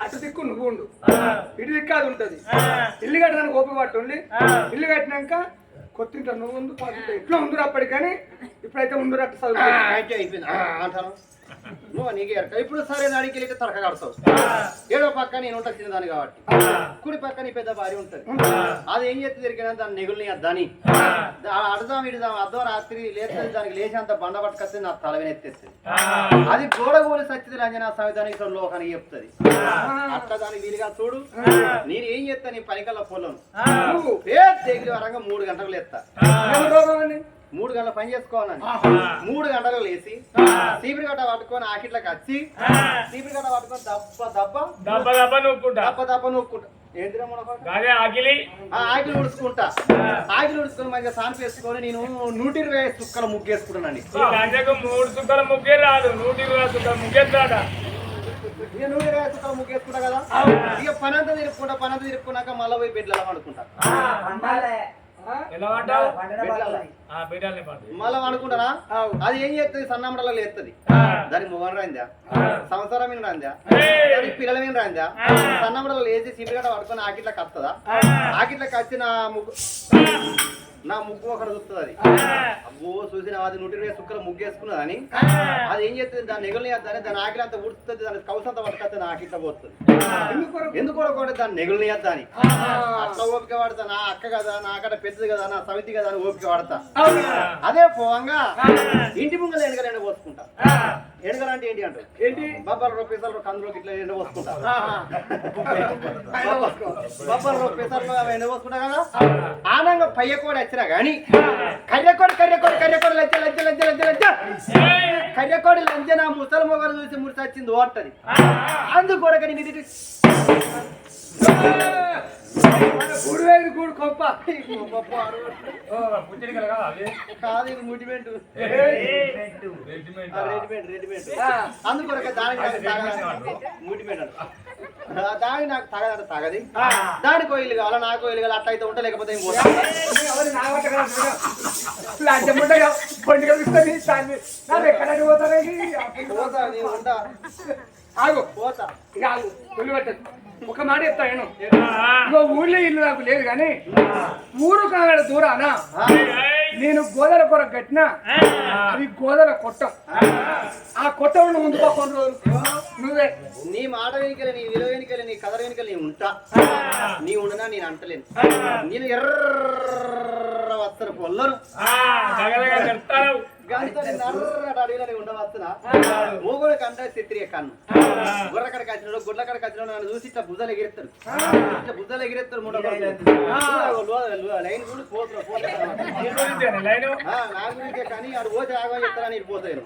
అటు దిక్కు నువ్వు ఉండు. ఇటు దిక్కు అది ఉంటది. ఇల్లు కట్టడానికి ఓపిక పట్టుండి ఇల్లు కట్టినాక కొత్త ఇంట్లో నువ్వు ఉండు ఇంట్లో ఇట్లా ఉండు అప్పటికి కానీ ఇప్పుడైతే ఉండు అట్టు చదువు నువ్వు నీకే ఎరక. ఇప్పుడు సరే నాడికి వెళ్ళి తరక కడతావు. ఏడో పక్క నేను ఉంటా తినదాని కాబట్టి. కుడి పక్క నీ పెద్ద భార్య ఉంటది. అది ఏం చేస్తే తిరిగినా దాన్ని నెగుల్ని అద్దాని అడదాం ఇడదాం అద్దం రాత్రి లేస్తుంది దానికి లేచి అంత బండ పట్టుకొస్తే నా తల ఎత్తేస్తుంది అది గోడ గోలి సత్యది రంజనా స్వామి దానికి లోకానికి చెప్తుంది. అట్లా దానికి వీలుగా చూడు. నేను ఏం చేస్తా? నీ పనికల్లా పొలం నువ్వు దగ్గర వరంగా మూడు గంటలు ఎత్తా ఏం రోగం అని మూడు గంటల పని చేసుకోవాలని. మూడు గంటలు లేచి చీపిరి గట్ట పట్టుకొని ఆకిట్లకి వచ్చి చీపిరి గట్ట పట్టుకొని దప్ప దప్ప దెబ్బ దెబ్బ నొక్కుంటా. దప్ప దప్ప నొక్కుంటా. ఆకిలి. ఆకిలి ఉడుచుకుంటా. ఆకిలి ఉడుచుకొని మంచిగా సాన్ వేసుకొని నేను నూట ఇరవై ఐదు సుక్కల ముగ్గేసుకుంటానండి మూడు చుక్కల ముగ్గే రాదు నూట ఇరవై చుక్కల ముగ్గేస్తాడ? ఇక నూట ఇరవై ఐదు సుక్కల ముగ్గేసుకుంటా కదా. ఇక పని అంతా తిరుక్కుంటా పని అంతా తిరుక్కున్నాక మళ్ళీ పోయి బెడ్లలో పడుకుంటా. ఎలా అంటావు బెడ్లలో ఆ బిడ్డల్ని పండు మళ్ళీ ఆవు. అది ఏం చేస్తుంది? సన్నమ్మడలో లేస్తుంది దానికి మొగన్ రాందా? సంవత్సరం మీద రాందా? దానికి పిల్లల మీద రాందా? సన్నమ్మడలో లేచి సిపిగడ పడుకొని ఆకిట్లకి వస్తుందా ఆకిట్లకి వచ్చి నా ముగ్గు. నా ముగ్గు ఒకటి చూస్తుంది అది. అబ్బో చూసిన అది నూటి ఇరవై సుక్కలు ముగ్గు వేసుకున్నది అని అది ఏం చేస్తుంది? దాని నెగలు దాన్ని దాని ఆకిలి అంతా ఉడుతుంది దాని కౌసంతా పట్టుకొస్తే నా ఆకిట్ల పోతుంది. ఎందుకు కూడా దాన్ని నెగలు దాని అట్లా ఓపిక వాడతా నా అక్క కదా నా అక్కడ పెద్దది కదా నా సమితి కదా అని ఓపిక వాడతా అదే పోవంగా. ఇంటి ముంగల ఎండగలు ఎండ పోసుకుంటా ఎండగలు అంటే ఏంటి? అంటే ఏంటి బొబ్బలు రొప్పేసాలు కందులోకి ఇట్లా ఎండ పోసుకుంటా. బొబ్బలు రొప్పేసాలు ఎండ పోసుకుంటా కదా? ఆనంగా పయ్యకోడి వచ్చినా గాని కర్రెకోడి కర్రెకోడి కర్రెకోడి లజ్జ లజ్జ లజ్జ లజ్జ లజ్జ. కర్రెకోడి లంజ నా ముసలి మొగలు చూసి ముడిసి వచ్చింది ఓటది. అందుకొరకని ఇది గుడి వేది గుడి గొప్ప కదా ఇది ముడిమెంట్. రెజిమెంట్ రెడీమేడ్ రెడీమేడ్ అందుకొరక దానికి ముడిమెంట్ దానికి నాకు తాగదంట తాగది. దానికి కోయిలు కావాలా నాకు కోయిలు కావాలి అట్లా అయితే నా పండుగ ఇస్తుంది దాన్ని నాకు ఎక్కడ పోతారని పోతా? నేను ఉంటా ఆగు. పోతా. ఇక ఆగు. పుల్లి పెట్టదు ఒక మాట చెప్తా నేను. ఇగో ఊళ్ళో ఇల్లు నాకు లేదు కానీ ఊరు కాగడ దూరానా? నేను గోదల కొర కట్టిన అది గోదల కొట్టం. ఆ. కొట్టం నువ్వు కొన్ని రోజులు. నువ్వే. నీ మాట వెనుకలే నీ విలువ వెనుకలే నీ కథ వెనుకలే నీ ఉంటా. నీ ఉండనా నేను అంటలేను. నేను ఎర్ర వస్తారు పొల్లరు ఉండవస్తున్నా మూగుడు కంట చిత్రియ కన్ను గుర్ర కడకి వచ్చినాడు గుడ్ల నన్ను చూసి ఇట్లా బుద్ధలు ఇట్లా బుద్ధలు ఎగిరెత్తాడు మూడో లైన్ కూడా పోతున్నా పోతున్నా లైన్ ఆ, నా గురించే కానీ ఆడు పోతే ఆగం చెప్తారని ఇటు పోతాను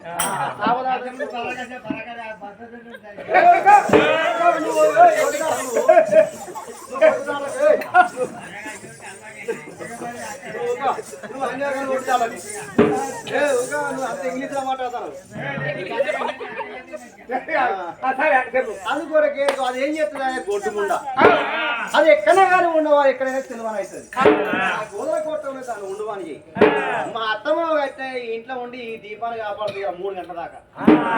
సావధానం అంత ఇంగ్లీష్లో మాట్లాడతాను అందుకొరకే అది ఏం చేస్తుంది అనే గొడ్డు ముండ అది ఎక్కడైనా కానీ ఉండవా ఎక్కడైనా తెలివని అవుతుంది ఆ. గోదల కోట తాను ఉండవని చెయ్యి మా అత్తమ్మ అయితే ఈ ఇంట్లో ఉండి ఈ దీపాన్ని కాపాడుతుంది మూడు గంటల దాకా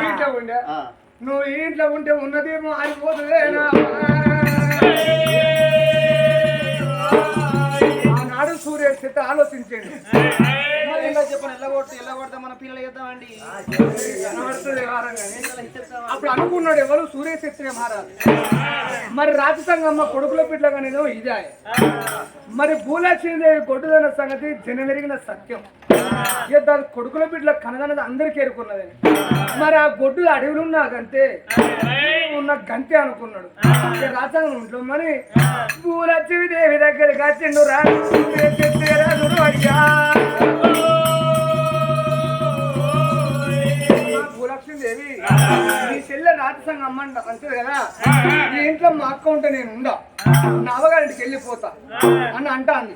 ఇంట్లో ఉండే. నువ్వు ఈ ఇంట్లో ఉంటే ఉన్నదేమో అయిపోతుందేనా ఆనాడు అప్పుడు అనుకున్నాడు ఎవరు? సూర్యశక్తినే మారాలి. మరి రాజసంగమ్మ కొడుకుల బిడ్డగానేదో ఇదే. మరి భూలక్ష్మీదేవి కొట్టుదన్న సంగతి జనమెరిగిన సత్యం. ఇక దాని కొడుకుల బిడ్డల కనదన్నది అందరికీ ఎరుకున్నది మరి ఆ గొడ్డు అడవిలో ఉన్నా గంతే ఉన్న గంతే అనుకున్నాడు. ఇక రాజాంగం ఇంట్లో మరి భూలక్ష్మీదేవి దగ్గరికి వచ్చిండు రాజు అయ్యా మా భూలక్ష్మీదేవి నీ చెల్లె రాజసంగం అమ్మంట అంతే కదా? నీ ఇంట్లో మా అక్క ఉంటే నేను ఉండా. నా అవగారింటికి వెళ్ళిపోతా అని అంటాంది.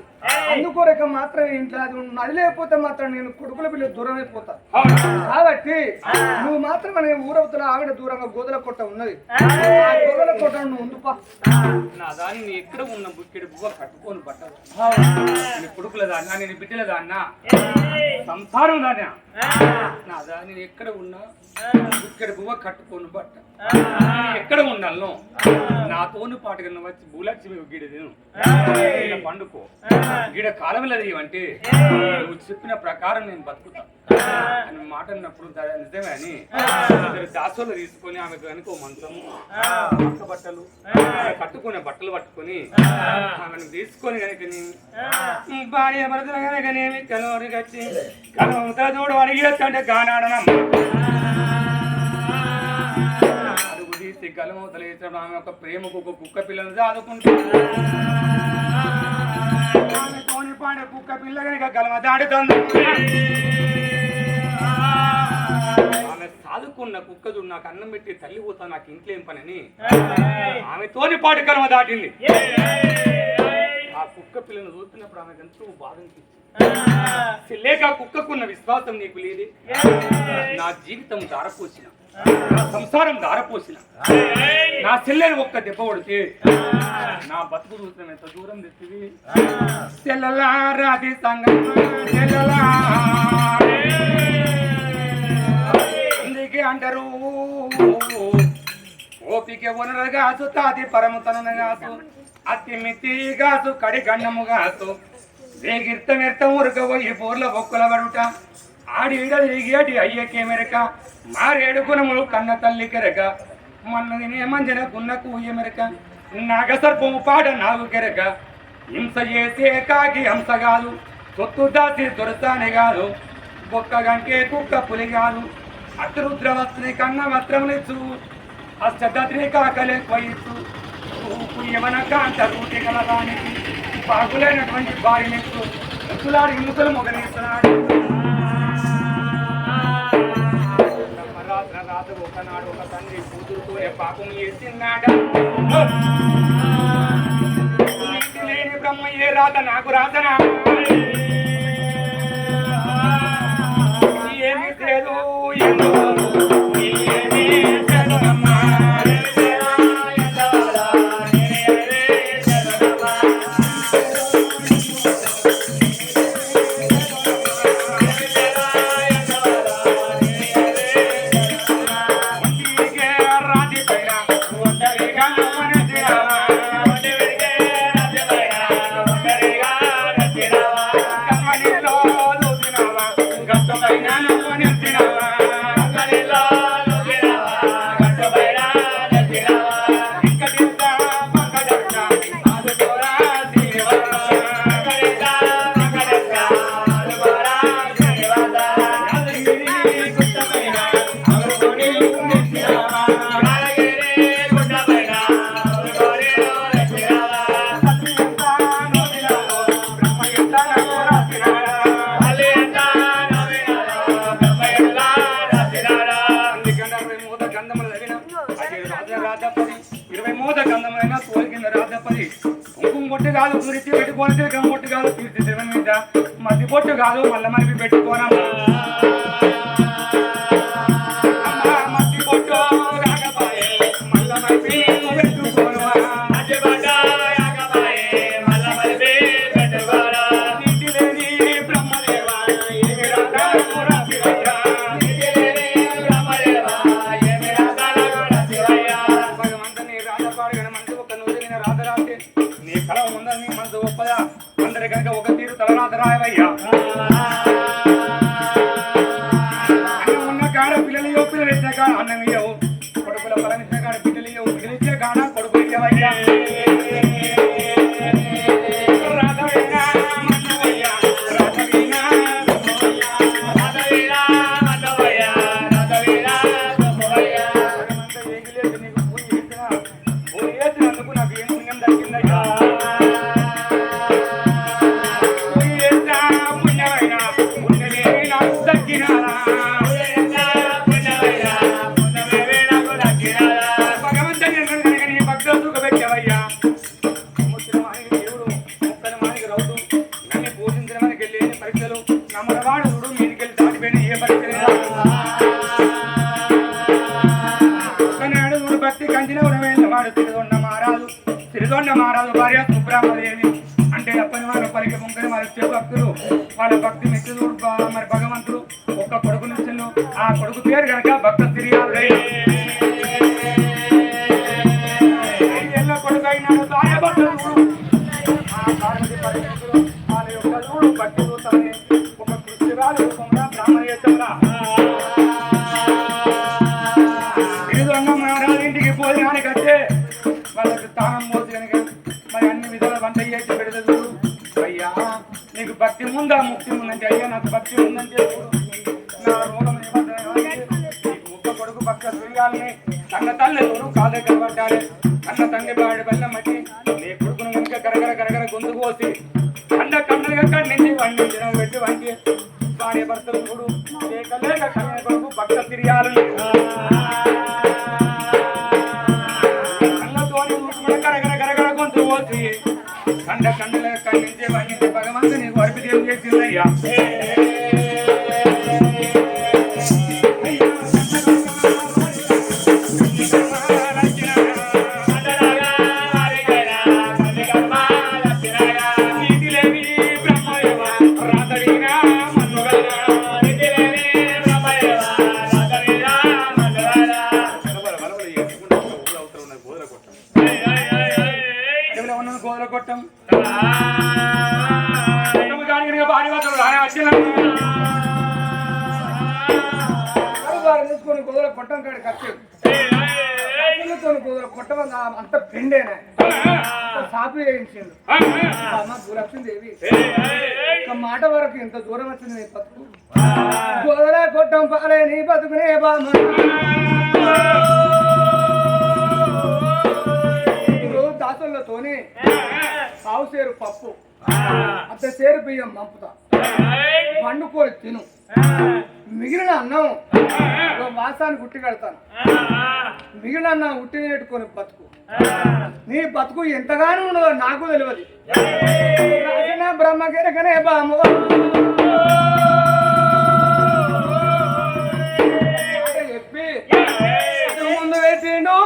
అందుకోరక మాత్రం ఇంట్లో అది అది లేకపోతే మాత్రం నేను కొడుకుల పిల్లలు దూరం అయిపోతా కాబట్టి నువ్వు మాత్రం నేను ఊరవుతున్న ఆవిడ దూరంగా గోదల కొట్ట ఉన్నది. గోదల కొట్ట నువ్వు ఉండుపా. నా దాన్ని ఎక్కడ ఉన్న బుక్కెడు బువ్వ కట్టుకొని పట్టదు. నీ కొడుకుల దాన్నా నేను బిడ్డల దాన్నా? సంసారం దాన్నా నా దాన్ని నేను ఎక్కడ ఉన్నా బుక్కెడు బువ్వ కట్టుకొని నేను ఎక్కడ ఉండాలను నాతోని పాటుగా వచ్చి భూలక్ష్మి గీడ తిను. ఈడ పండుకో అంటే నువ్వు చెప్పిన ప్రకారం నేను బతుకుతా. అని మాట అన్నప్పుడు నిజమే అని ఇద్దరు దాసోలు తీసుకొని ఆమె కనుక మంచము పక్క బట్టలు కట్టుకునే బట్టలు పట్టుకొని ఆమెను తీసుకొని కనుక నేను భార్య భర్తలు కనుకనేమి కలవరి కచ్చి కలవంతా చూడు అడిగేస్తంటే గానాడనం. అడుగు తీసి ఆమె ఒక ప్రేమకు ఒక కుక్క పిల్లను చదువుకుంటుంది పాడే కుక్క పిల్ల కనుక గలమ దాడుతుంది ఆమె సాదుకున్న కుక్క చూడు నాకు అన్నం పెట్టి తల్లి పోతా నాకు ఇంట్లో ఏం పనని? ఆమె తోని పాటు కలమ దాటింది ఆ కుక్క పిల్లను చూస్తున్నప్పుడు ఆమెకు ఎంతో బాధ లేక కుక్కకున్న విశ్వాసం నీకు లేదు? నా జీవితం దారపోసిన. నా సంసారం దారపోసిన. నా చెల్లెని ఒక్క దెబ్బ కొడితే నా బతుకు చూసిన ఎంత దూరం తెచ్చింది? చెల్లలా రాధి సంగం చెల్లలా? అందుకే అంటారు ఓపిక వనరగాసు తాతి పరమతనగాసు అతి మితి గాసు కడి గండము గాసు వేగిర్త నిర్తం ఉరక పోయి బోర్ల బొక్కుల పడుట ఆడి ఈడ తిరిగి అయ్యకేమెరక మారేడు గుణములు కన్న తల్లి కెరక. మన్నది నేమంజన గున్న కూయమెరక నాగసర్పము పాట పాడ నాగు కెరక. హింస చేసే కాకి హంస కాదు సొత్తు దాసి దొరసానే కాదు బొక్క గంకే కుక్క పులి కాదు అతిరుద్ర వస్త్రి కన్న వస్త్రములిచ్చు అష్టద్రి కాకలే వయస్సు యమన కాంత రూటి కలదానికి బాగులైనటువంటి భార్యనిచ్చు ముసలాడి ముసలు మొగలిస్తున్నాడు. కాదు ఒకనాడు ఒక తండ్రి కూతురుతో పాపం చేసినాడ లేని బ్రహ్మ ఏ రాత నాకు రాతనా? ఏమి లేదు ఎందుకు రాజపాడుగన మనసు ఒక నూరిన రాధరాజే నీ కళ ఉందని మనసు గొప్పదా అందరి కనుక ఒక తీరు తలనాథరాయవయ్యా కాడ పిల్లలు ఇవ్వ పిల్లలు కాడ అన్నం ఇయ్యవు కొడుకుల బలం ఇచ్చే కాడ పిల్లలు ఇవ్వవు కాడ కొడుకు ఇయ్యవయ్యా తిరుగొండ మహారాజు భార్య సుబ్రహ్మదేవి. అంటే ఎప్పని వారు పలికి పొంకని వారు వచ్చే భక్తులు. వాళ్ళ భక్తి మెచ్చి మరి భగవంతుడు ఒక్క కొడుకు నిచ్చిండు ఆ కొడుకు పేరు కనుక భక్త తిరిగి నీకు భక్తి ఉందా? ముక్తి ఉందంటే అయ్యా నాకు భక్తి ఉందంటే నా రోగం ముక్క కొడుకు పక్క సూర్యాలని కన్న తల్లి ఎవరు కాదే కనబడ్డాడు అన్న తండ్రి బాడి బల్ల మట్టి నీ కొడుకును కనుక కరగర కరగర గొంతు కోసి కండ కండగా కన్నించి వండి దినం పెట్టి వండి భార్య భర్తలు చూడు. లేక లేక కన్న కొడుకు పక్క తిరియాలని కండ కండల కన్నించి వండి భగవంతు నీకు అర్పితం చేసిందయ్యా అడవిలో ఉన్నది గోదల కొట్టం భార్య రానే వచ్చిన తీసుకొని గోదల కొట్టం. కాడికి వచ్చేది కుదర కొట్టమని అంత పిండేనే. సాపు వేయించిండు. అమ్మ భూలక్ష్మీదేవి ఒక మాట వరకు ఇంత దూరం వచ్చింది నీ బతుకు. గోదల కొట్టం పాలే నీ బతుకునే బామ్మ ఆవు సేరు పప్పు. అంత సేరు బియ్యం మంపుతా వండుకొని తిను. మిగిలిన అన్నం ఒక మాసానికి ఉట్టి కడతాను. మిగిలిన అన్నం ఉట్టి పెట్టుకొని బతుకు. నీ బతుకు ఎంతగానో ఉన్నదో నాకు తెలియదు. రాసిన బ్రహ్మగిరకనే బామో చెప్పి ముందు పెట్టిండు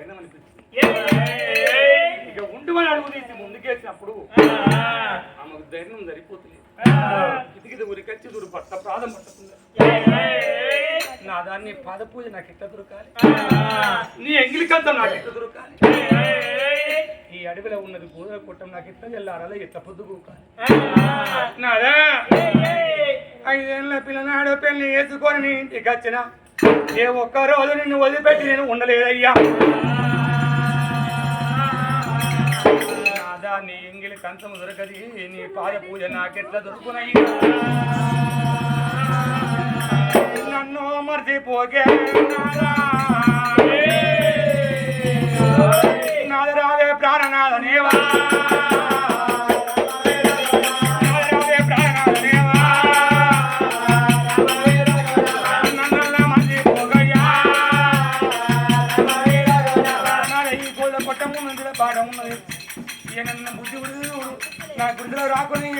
ధైర్యం అనిపిస్తుంది ఇక ఉండుమని అడుగు తీసి ముందుకేసినప్పుడు ఆమెకు ధైర్యం సరిపోతుంది ఇదిగిది ఉరికొచ్చి చూడు భర్త ప్రాధం పట్టుకుంది. నా దాన్ని పాద పూజ నాకు ఎట్లా దొరకాలి నీ ఎంగిలి కంతం నాకు ఎట్లా దొరకాలి ఈ అడవిలో ఉన్నది గోదల కొట్టం నాకు ఎట్లా వెళ్ళారాలో ఎట్లా పొద్దుకోకాలి నాదా? ఐదేళ్ళ పిల్లనాడు పెళ్ళి వేసుకొని నీ ఇంటికి వచ్చిన ఏ ఒక్క రోజు నిన్ను వదిలిపెట్టి నేను ఉండలేదయ్యా. నీ ఇంగిలి కంచం దొరకది నీ పాద పూజ నాకెట్లా దొరుకునయ్యా నన్ను మర్చిపోగే నాదా.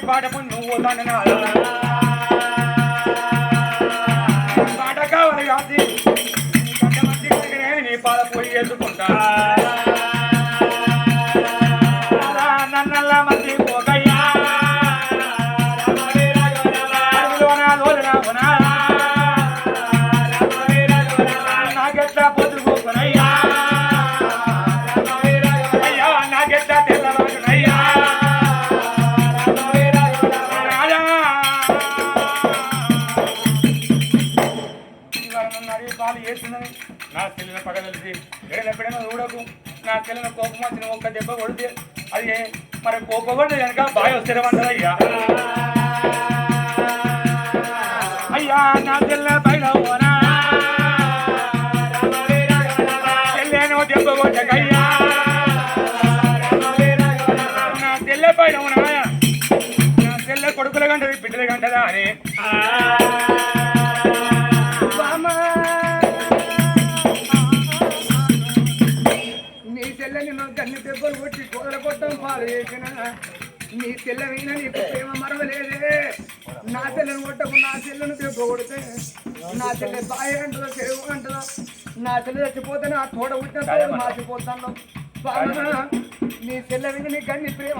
ఈ పాట నువ్వు పోతాను పాట కావాలి కాదు నీ మధ్య కనుకనే నీ పాద పోయి ఎత్తుకుంటా. అడిగి చేస్తుందని నా చెల్లిన పగ తెలిసి ఎప్పుడైనా చూడకు నా చెల్లిన కోపం వచ్చిన ఒక్క దెబ్బ కొడితే అది మరి కోపపడి కనుక బాగా స్థిరమంటారయ్యా అయ్యా నా చెల్ల బయట పోనా చెల్లెను దెబ్బ కొట్టకయ్యా నా చెల్లె పైన నా చెల్లె కొడుకుల గంటది బిడ్డల గంటదా అని. నీ చెల్లెని నాకు అన్ని దెబ్బలు కొట్టి కూదర కొట్టం పాలు చేసిన నీ మీద నీకు ప్రేమ మరవలేదే. నా చెల్లెని కొట్టకు నా చెల్లెని దెబ్బ కొడితే నా చెల్లె బాయ్ అంటదో చెరువు అంటదో నా చెల్లె చచ్చిపోతే నా తోడ పుట్టిన మాసిపోతాను బామా నీ చెల్లె నీ కన్ని ప్రేమ